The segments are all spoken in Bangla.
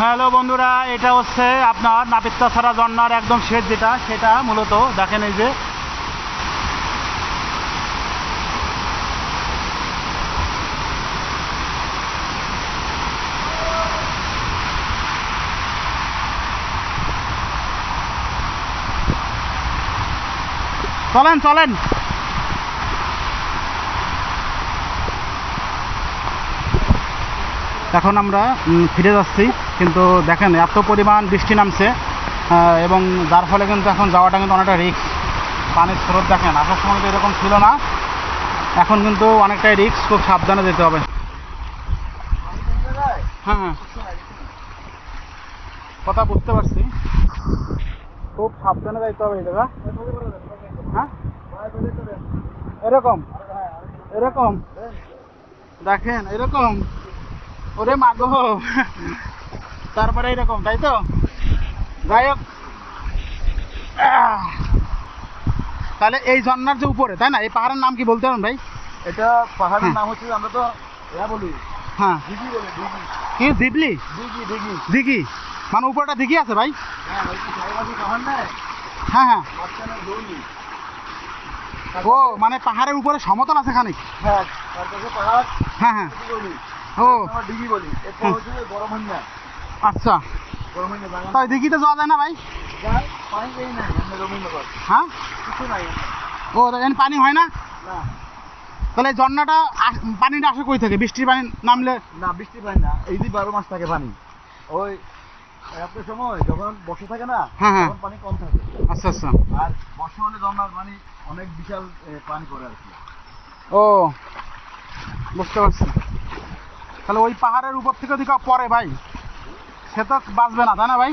হ্যালো বন্ধুরা, এটা হচ্ছে আপনার নাপিত্তাছড়া ঝর্ণার একদম শেষ যেটা, সেটা মূলত দেখেন এই যে। চলেন চলেন। এখন আমরা ফিরে যাচ্ছি। কিন্তু দেখেন, এত পরিমাণ বৃষ্টি নামছে এবং যার ফলে কিন্তু এখন যাওয়াটা কিন্তু অনেকটা রিস্ক পানির স্রোত দেখেন, আসার সময় তো এরকম ছিল না। এখন কিন্তু অনেকটাই রিস্ক খুব সাবধানে যেতে হবে। হ্যাঁ হ্যাঁ। কথা বুঝতে পারছি। খুব সাবধানে যাইতে হবে জায়গা। হ্যাঁ? এরকম এরকম। দেখেন, এরকম। ওরে মাগো। তারপরে এরকম তাই তো? যাই হোক তাহলে এই ঝর্ণার যে উপরে তাই না? এই পাহাড়ের নাম কি বলতে পারেন ভাই? এটা পাহাড়ের হ্যাঁ। নাম হচ্ছে আমরা তো এরা বলি। হ্যাঁ। দিঘি বলি দিঘি কি? দিবলি দিঘি দিঘি দিঘি মানে উপরটা দিঘি আছে ভাই? হ্যাঁ ওই কি সাইবাসী পাহাড় না হ্যাঁ হ্যাঁ। মাঝখানে দৌড়ি। ও মানে পাহাড়ের উপরে সমতল আছে খানিক? হ্যাঁ পাহাড় হ্যাঁ হ্যাঁ। ও। বলি। হচ্ছে গরম হন্যা আচ্ছা। গরম হন্যা তো দিঘিতে যাওয়া যায় না ভাই? হ্যাঁ? ও এখানে পানি হয় না? তাহলে ঝর্ণাটা পানিটা আসে কই থেকে? বৃষ্টির পানি নামলে না বৃষ্টি পানি না এই যে বারো মাস থাকে পানি। ওই একটা সময় যখন বসে থাকে না হ্যাঁ, হ্যাঁ। তখন পানি কম থাকে। আচ্ছা আচ্ছা। আর বর্ষা হলে জন্মার পানি অনেক বিশাল পানি করে আর কি। ও বুঝতে পারছি। তাহলে ওই পাহাড়ের উপর থেকে যদি কেউ পড়ে ভাই। সে তো বাঁচবে না, তাই না ভাই?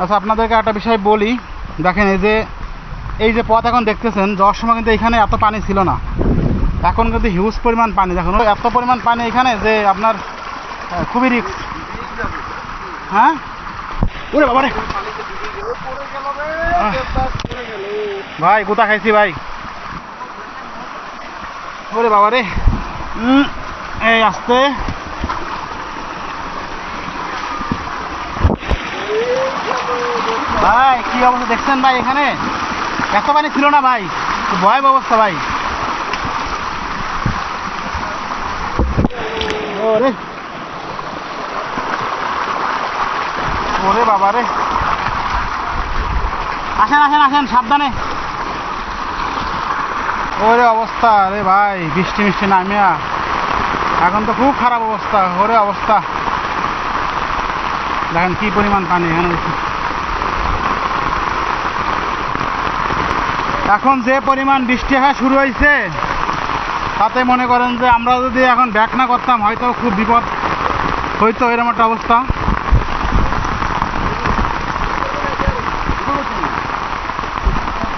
আচ্ছা আপনাদেরকে একটা বিষয় বলি। দেখেন, এই যে এই যে পথ এখন দেখতেছেন, যাওয়ার সময় কিন্তু এখানে এত পানি ছিল না। এখন কিন্তু হিউজ পরিমাণ পানি। দেখুন এত পরিমাণ পানি এখানে যে আপনার খুবই রিক্স হ্যাঁ? ওরে বাবারে। ভাই, গোতা খাইছি, ভাই। ওরে বাবারে! এই আসতে। ভাই, কি অবস্থা দেখছেন ভাই এখানে? এত পানি ছিল না ভাই ভয়াবহ অবস্থা ভাই। ওরে। বাবা রে। আসেন আসেন আসেন, সাবধানে। ওরে অবস্থা রে ভাই, বৃষ্টি মিষ্টি নামিয়া। এখন তো খুব খারাপ অবস্থা ওরে অবস্থা। দেখেন কি পরিমাণ পানি এখানে এখন যে পরিমাণ বৃষ্টি হওয়া শুরু হয়েছে, তাতে মনে করেন যে আমরা যদি এখন ব্যাক না করতাম, হয়তো খুব বিপদ হইতো এরকম একটা অবস্থা।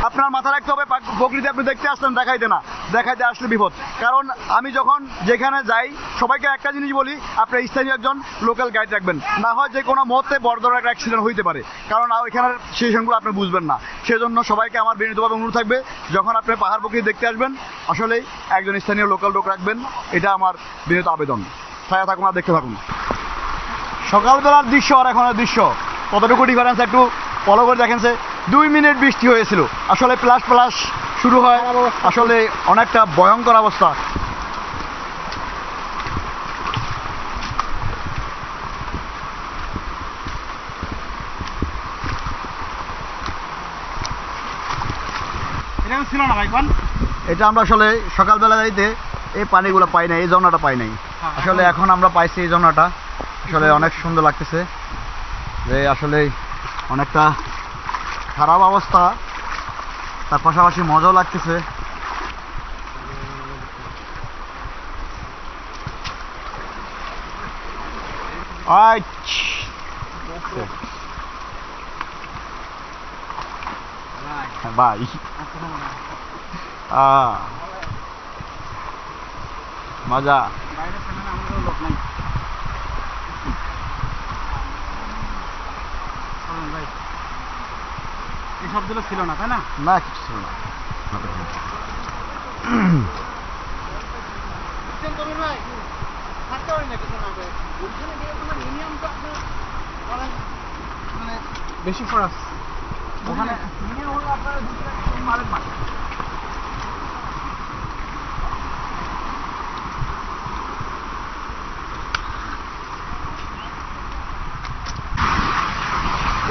আপনার মাথা রাখতে হবে প্রকৃতি আপনি দেখতে আসলেন, দেখাইতে না। দেখাইতে আসলে বিপদ। কারণ আমি যখন যেখানে যাই, সবাইকে একটা জিনিস বলি, আপনি স্থানীয় একজন লোকাল গাইড রাখবেন। না হয় যে কোনো মুহূর্তে বড় ধরনের একটা অ্যাক্সিডেন্ট হইতে পারে। কারণ ওইখানের সিচুয়েশনগুলো আপনি বুঝবেন না। সেজন্য সবাইকে আমার বিনীতভাবে অনুরোধ থাকবে, যখন আপনি পাহাড় প্রকৃতি দেখতে আসবেন, আসলেই একজন স্থানীয় লোকাল লোক রাখবেন। এটা আমার বিনীত আবেদন। ছায়া থাকুন আর দেখতে থাকুন। সকালবেলার দৃশ্য আর এখনের দৃশ্য, কতটুকু ডিফারেন্স একটু ফলো করে দেখেন যে, দুই মিনিট বৃষ্টি হয়েছিল। আসলে প্লাস প্লাস শুরু হয়। আসলে অনেকটা ভয়ঙ্কর অবস্থা। এটা আমরা আসলে সকালবেলা যাইতে এই পানিগুলো পাই নাই এই ঝর্ণাটা পাই নাই। আসলে এখন আমরা পাইছি এই ঝর্ণাটা। আসলে অনেক সুন্দর লাগতেছে। যে আসলে অনেকটা খারাপ অবস্থা। তার পাশাপাশি মজাও লাগতেছে। মজা বাইরের সামনে আমাদের লোক নাই চলুন ভাই এই সবগুলো ছিল না তাই না? না কিছু ছিল না। মানে বেশি খরচ। ওখানে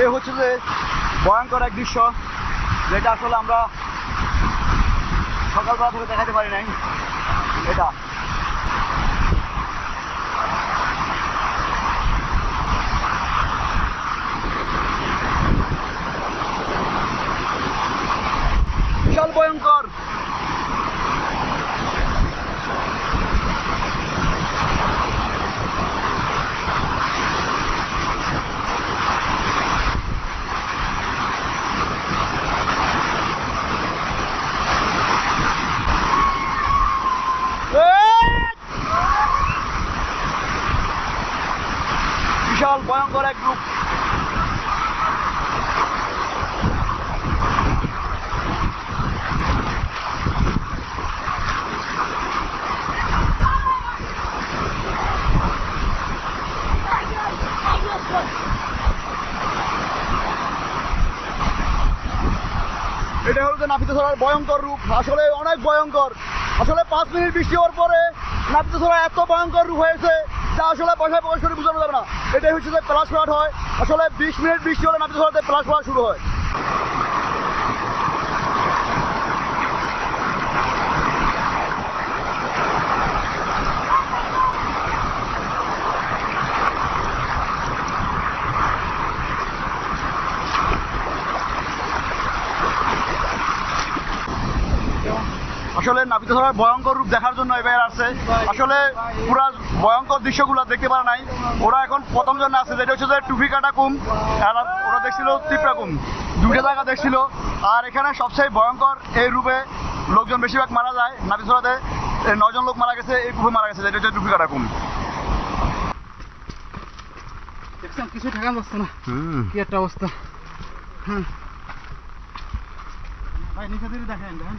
এ হচ্ছে যে ভয়ঙ্কর এক দৃশ্য যেটা আসলে আমরা সকালবেলা ধরে দেখাতে পারি নাই। এটা। বিশাল ভয়ঙ্কর বিশাল ভয়ঙ্কর এক রূপ এটা হলো যে নাপিত ছড়ার ভয়ঙ্কর রূপ। আসলে অনেক ভয়ঙ্কর। আসলে পাঁচ মিনিট বৃষ্টি হওয়ার পরে নাপিতসরা এত ভয়ঙ্কর রূপ হয়েছে যা আসলে পয়সায় প্রকাশ করে বোঝানো যাবে না। এটাই হচ্ছে যে প্লাস ফ্লাট হয়। আসলে বিশ মিনিট বৃষ্টি হলে নাপিত ছড়াতে প্লাস ফ্লাট শুরু হয়। আসলে নাপিত ধরার ভয়ঙ্কর রূপ দেখার জন্য এবার আসছে। আসলে পুরা ভয়ঙ্কর দৃশ্যগুলো দেখতে পারে নাই। ওরা এখন প্রথম জন্য আছে যেটা হচ্ছে যে টুপি কাটা কুম আর ওরা দেখছিল তিপড়া কুম। দুইটা জায়গা দেখছিল। আর এখানে সবচেয়ে ভয়ঙ্কর এই রূপে লোকজন বেশিরভাগ মারা যায়। নাপিত ধরাতে নজন লোক মারা গেছে এই কূপে মারা গেছে যেটা হচ্ছে টুপি কাটা কুম। দেখছেন কিছু ঠেকান যাচ্ছে না। কি একটা অবস্থা। হুম ভাই নিচে দেখেন দেখেন আর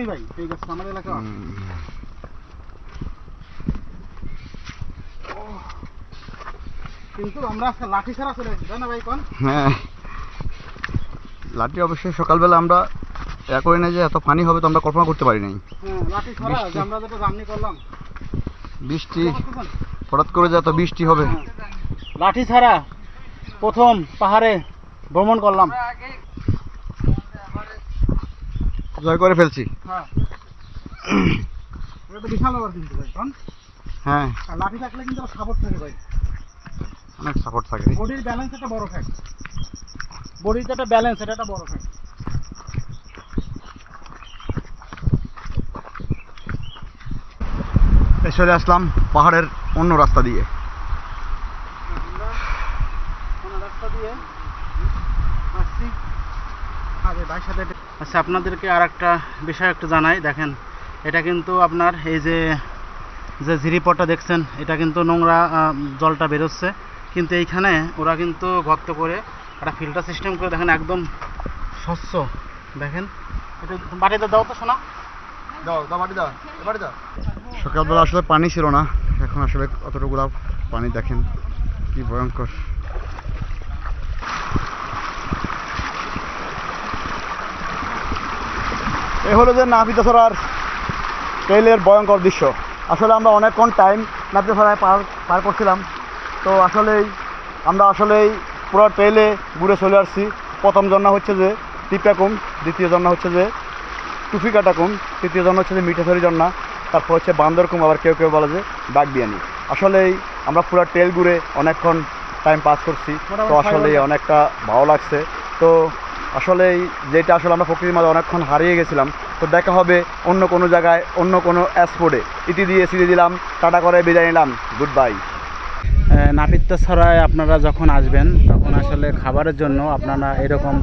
গাছটা ভাই এই গাছটা আমাদের এলাকা। কিন্তু আমরা আজকে লাঠি ছাড়া চলে আসছি তাই না ভাই কোন? হ্যাঁ। লাঠি অবশ্যই সকালবেলা আমরা এ করে না যে এত পানি হবে তো আমরা কল্পনা করতে পারি নাই। হ্যাঁ বৃষ্টি। আমরা যেটা জার্নি করলাম। বৃষ্টি। হঠাৎ করে যে এত বৃষ্টি হবে। হ্যাঁ। লাঠি ছাড়া প্রথম পাহাড়ে ভ্রমণ করলাম। জয় করে ফেলছি। হ্যাঁ। এটা বিশাল কিন্তু ভাই কোন হ্যাঁ। আর লাঠি থাকলে কিন্তু সাপোর্ট থাকে ভাই। অনেক সাপোর্ট থাকে বডির ব্যালেন্স একটা বড় ফ্যাক্ট বডিতে একটা ব্যালেন্স এটা একটা বড় ফ্যাক্ট চলে আসলাম পাহাড়ের অন্য রাস্তা দিয়ে। রাস্তা দিয়ে আসছি। আর ভাইয়ের সাথে আচ্ছা আপনাদেরকে আর একটা বিষয় একটু জানাই। দেখেন, এটা কিন্তু আপনার এই যে যে জিরিপটটা দেখছেন, এটা কিন্তু নোংরা জলটা বেরোচ্ছে। কিন্তু এইখানে ওরা কিন্তু গর্ত করে একটা ফিল্টার সিস্টেম করে দেখেন, একদম স্বচ্ছ। দেখেন, একটু বাড়িতে দাও তো শোনা দাও দাও বাড়ি দাও বাড়ি দাও। সকালবেলা আসলে পানি ছিল না, এখন আসলে অতটুকুলা পানি, দেখেন কি ভয়ঙ্কর। এ হলো যে নাপিতাছড়ার ট্রেইলের ভয়ঙ্কর দৃশ্য। আসলে আমরা অনেকক্ষণ টাইম নাপিতাছড়ায় পার পার করছিলাম। তো আসলেই আমরা আসলেই পুরো ট্রেইলে ঘুরে চলে আসছি। প্রথম জন্না হচ্ছে যে টিপাকুম দ্বিতীয় জন্না হচ্ছে যে টুফি কাটাকুম তৃতীয় জন্ম হচ্ছে যে মিঠাছড়ি জন্না তারপর হচ্ছে বান্দরকুম আবার কেউ কেউ বলে যে বাগবিয়ানি। আসলেই আমরা পুরো ট্রেল ঘুরে অনেকক্ষণ টাইম পাস করছি। তো আসলে অনেকটা ভালো লাগছে। তো আসলে যেটা আসলে আমরা প্রকৃতির মাঝে অনেকক্ষণ হারিয়ে গেছিলাম, তো দেখা হবে অন্য কোনো জায়গায়, অন্য কোনো স্পোর্টে ইতি দিয়ে সিঁড়ি দিলাম, টাটা করে বিদায় নিলাম। গুড বাই নাপিত্তা ছড়ায় আপনারা যখন আসবেন, তখন আসলে খাবারের জন্য আপনারা এরকম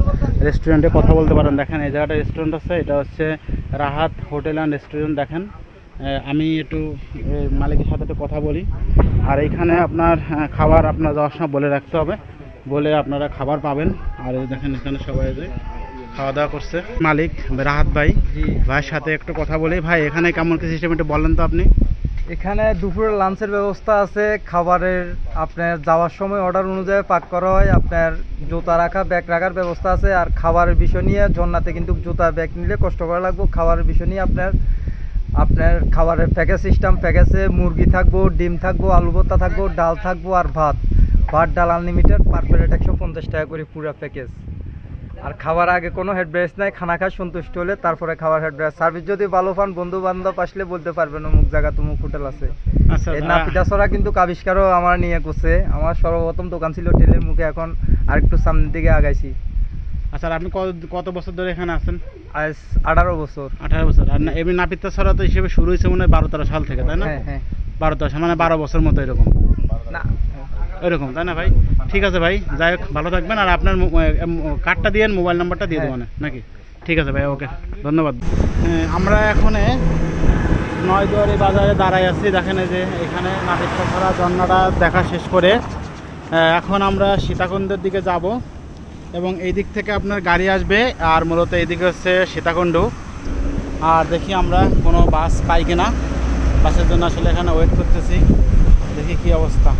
রেস্টুরেন্টে কথা বলতে পারেন। দেখেন, এই জায়গাটা রেস্টুরেন্ট আছে, এটা হচ্ছে রাহাত হোটেল অ্যান্ড রেস্টুরেন্ট দেখেন। আমি একটু মালিকের সাথে একটু কথা বলি। আর এইখানে আপনার খাবার আপনার যাওয়ার সময় বলে রাখতে হবে। বলে আপনারা খাবার পাবেন। আর দেখেন এখানে সবাই যে খাওয়া দাওয়া করছে। মালিক রাহাত ভাই ভাইয়ের সাথে একটু কথা বলি। ভাই এখানে কেমন কি সিস্টেম একটু বলেন তো আপনি। এখানে দুপুরের লাঞ্চের ব্যবস্থা আছে। খাবারের আপনার যাওয়ার সময় অর্ডার অনুযায়ী পাক করা হয়। আপনার জুতা রাখা ব্যাগ রাখার ব্যবস্থা আছে। আর খাবারের বিষয় নিয়ে ঝর্ণাতে কিন্তু জুতা ব্যাগ নিলে কষ্ট করা লাগবে। খাবারের বিষয় নিয়ে আপনার আপনার খাবারের প্যাকেজ সিস্টেম প্যাকেজে মুরগি থাকব ডিম থাকব আলু ভর্তা থাকব ডাল থাকব আর ভাত। ভাত ডাল আনলিমিটেড পার প্লেট একশো পঞ্চাশ টাকা করে পুরো প্যাকেজ আর খাবার আগে কোনো হেড ব্রেস নাই খানা খায় সন্তুষ্ট হলে তারপরে খাবার হেড ব্রেস সার্ভিস যদি ভালো পান বন্ধু বান্ধব আসলে বলতে পারবেন অমুক জায়গা তুমুক হোটেল আছে। আচ্ছা এই আহ, নাপিতা ছড়া কিন্তু আবিষ্কারও আমার নিয়ে করছে। আমার সর্বপ্রথম দোকান ছিল টেলের মুখে এখন আরেকটু সামনের দিকে আগাইছি। আচ্ছা আপনি কত কত বছর ধরে এখানে আছেন? আজ আঠারো বছর। আঠারো বছর। আর এমনি নাপিতা ছড়া তো হিসেবে শুরু হয়েছে মনে হয় বারো তেরো সাল থেকে তাই না? হ্যাঁ হ্যাঁ। বারো তেরো সাল মানে বারো বছর মতো এরকম। না এরকম তাই না ভাই? ঠিক আছে ভাই যাই হোক ভালো থাকবেন। আর আপনার কার্ডটা দিয়ে মোবাইল নাম্বারটা দিয়ে দেবো হ্যাঁ। নাকি? ঠিক আছে ভাই ওকে ধন্যবাদ। আমরা এখানে নয়দুয়ারি বাজারে দাঁড়াই আছি। দেখেন যে এখানে ছড়া ঝর্ণাটা দেখা শেষ করে। এখন আমরা সীতাকুণ্ডের দিকে যাব এবং এই দিক থেকে আপনার গাড়ি আসবে আর মূলত এইদিকে হচ্ছে সীতাকুণ্ড। আর দেখি আমরা কোনো বাস পাই কিনা। বাসের জন্য আসলে এখানে ওয়েট করতেছি। দেখি কি অবস্থা।